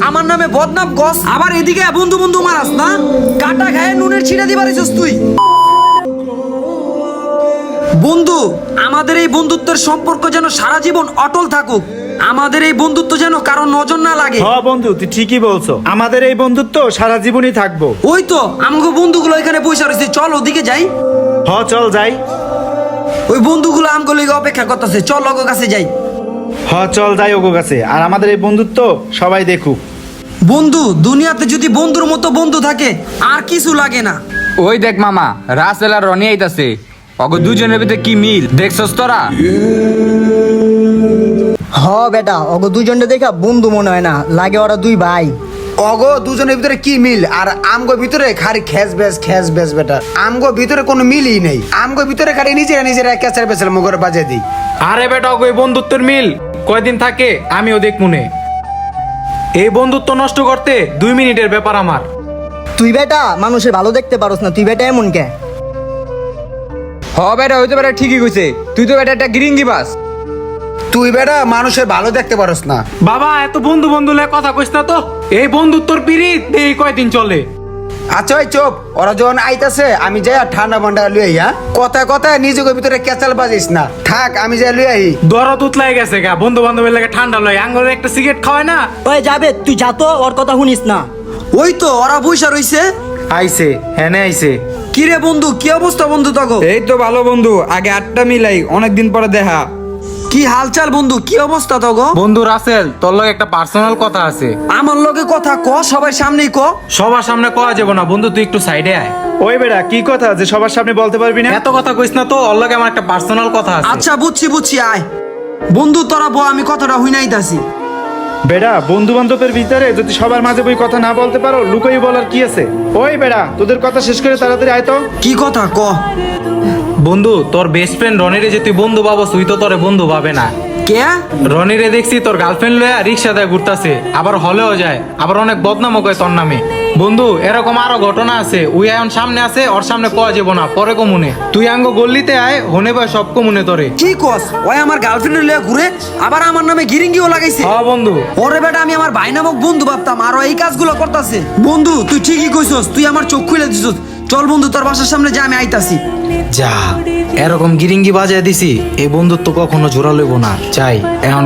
আমার নামে বদনাম গস আবার এদিকে বন্ধু বন্ধু মারাস না? কাটা খায় নুনের ছিঁড়ে দিবার তুই। বন্ধু আমাদের এই বন্ধুত্বের সম্পর্ক যেন সারা জীবন অটল থাকুক। আমাদের এই বন্ধুত্ব যেন কারও নজর না লাগে। হ বন্ধু তুই ঠিকই বলছো। আমাদের এই বন্ধুত্ব সারা জীবনই থাকব। ওই তো আমাকে বন্ধুগুলো এখানে বসে রয়েছে। চল ওদিকে যাই। হ চল যাই। ওই বন্ধুগুলো আমগুলো লিগে অপেক্ষা করতেছে। চল ওগো কাছে যাই। হ চল যাই ওগো কাছে। আর আমাদের এই বন্ধুত্ব সবাই দেখুক। বন্ধু দুনিয়াতে যদি বন্ধুর মতো বন্ধু থাকে আর কিছু লাগে না। ওই দেখ মামা রাসেল আর রনি আইতাছে। অগ দুজনের ভিতরে কি মিল? দেখছস তোরা? হ বেটা ওগো দুজনটা দেখা বন্ধু মনে হয় না লাগে ওরা দুই ভাই। অগো দুজনের ভিতরে কি মিল? আর আমগো ভিতরে খালি খেস বেস খেস বেস বেটা। আমগো ভিতরে কোনো মিলই নেই। আমগো ভিতরে খালি নিজেরা নিজেরা ক্যাচার বেচার মুখের বাজে দিই। আরে বেটা ওই বন্ধুত্বের মিল? কয়দিন থাকে? আমিও দেখ মনে। এই বন্ধুত্ব নষ্ট করতে দুই মিনিটের ব্যাপার আমার। তুই বেটা মানুষের ভালো দেখতে পারস না। তুই বেটা এমন কে? হ বেটা হইতে বেটা ঠিকই কইছে। তুই তো বেটা একটা গিরিঙ্গি বাস। তুই বেটা মানুষের ভালো দেখতে পারস না। বাবা এত বন্ধু বন্ধু লে কথা কইস না তো? এই বন্ধুত্বর পিরিত এই কয়দিন চলে। আচ্ছা ওই চোপ। ওরা যখন আইতাছে আমি যাই আর ঠান্ডা মান্ডা লুই আই হ্যাঁ কথায় কথায় নিজেকে ভিতরে ক্যাচাল বাজিস না। থাক আমি যাই লুই আই দরদ উতলাই গেছে গা বন্ধু বান্ধবের লাগে ঠান্ডা লয়। আঙ্গুরে একটা সিগারেট খাওয়ায় না? ওই যাবে তুই যা তো ওর কথা শুনিস না। ওই তো ওরা বইসা রইছে। আইছে হ্যাঁ আইছে। কিরে বন্ধু কি অবস্থা বন্ধু তখন এই তো ভালো বন্ধু আগে আটটা মিলাই অনেকদিন পরে দেখা। কি হালচাল বন্ধু? কি অবস্থা তো গো? বন্ধু রাসেল তোর লগে একটা পার্সোনাল কথা আছে। আমার লগে কথা ক সবাই সামনেই ক। সবার সামনে কওয়া যাবে না। বন্ধু তুই একটু সাইডে আয়। ওই বেড়া কি কথা যে সবার সামনে বলতে পারবি না? এত কথা কইস না তো ওর লগে আমার একটা পার্সোনাল কথা আছে। আচ্ছা বুঝছি বুঝছি আয়। বন্ধু তোরা বউ আমি কথাটা হুইনাইতাছি বেটা বন্ধু বান্ধবের ভিতরে যদি সবার মাঝে বই কথা না বলতে পারো লুকোই বলার কি আছে? ওই বেড়া তোদের কথা শেষ করে তাড়াতাড়ি আয় তো। কি কথা? ক। বন্ধু তোর বেস্ট ফ্রেন্ড রনিরে যে তুই বন্ধু ভাবো তুই তো তোরে বন্ধু ভাবে না। কে? রনিরে দেখছি তোর গার্লফ্রেন্ড লয়া রিক্সা দেয় ঘুরতাছে আবার হলেও যায় আবার অনেক বদনামও কয় তোর নামে। বন্ধু এরকম আরও ঘটনা আছে উই এখন সামনে আছে ওর সামনে কয়া যাব না পরে কমুনে। তুই আঙ্গ গল্লিতে আয় হনে পায় সব কমুনে তোরে। কি কস? ওই আমার গার্লফ্রেন্ড লয়ে ঘুরে আবার আমার নামে গিরিঙ্গিও লাগাইছে। হ্যাঁ বন্ধু। ওরে বেটা আমি আমার ভাই নামক বন্ধু ভাবতাম আরও এই কাজগুলো করতাছে। বন্ধু তুই ঠিকই কইছস তুই আমার চোখ খুলে দিছস। চল বন্ধু, তোর বাসার সামনে যা, আমি আইতাছি। যা, এরকম গিরিঙ্গি বাজায় দিছি, এই বন্ধুত্ব কখনো জোড়া লইব না। চাই এখন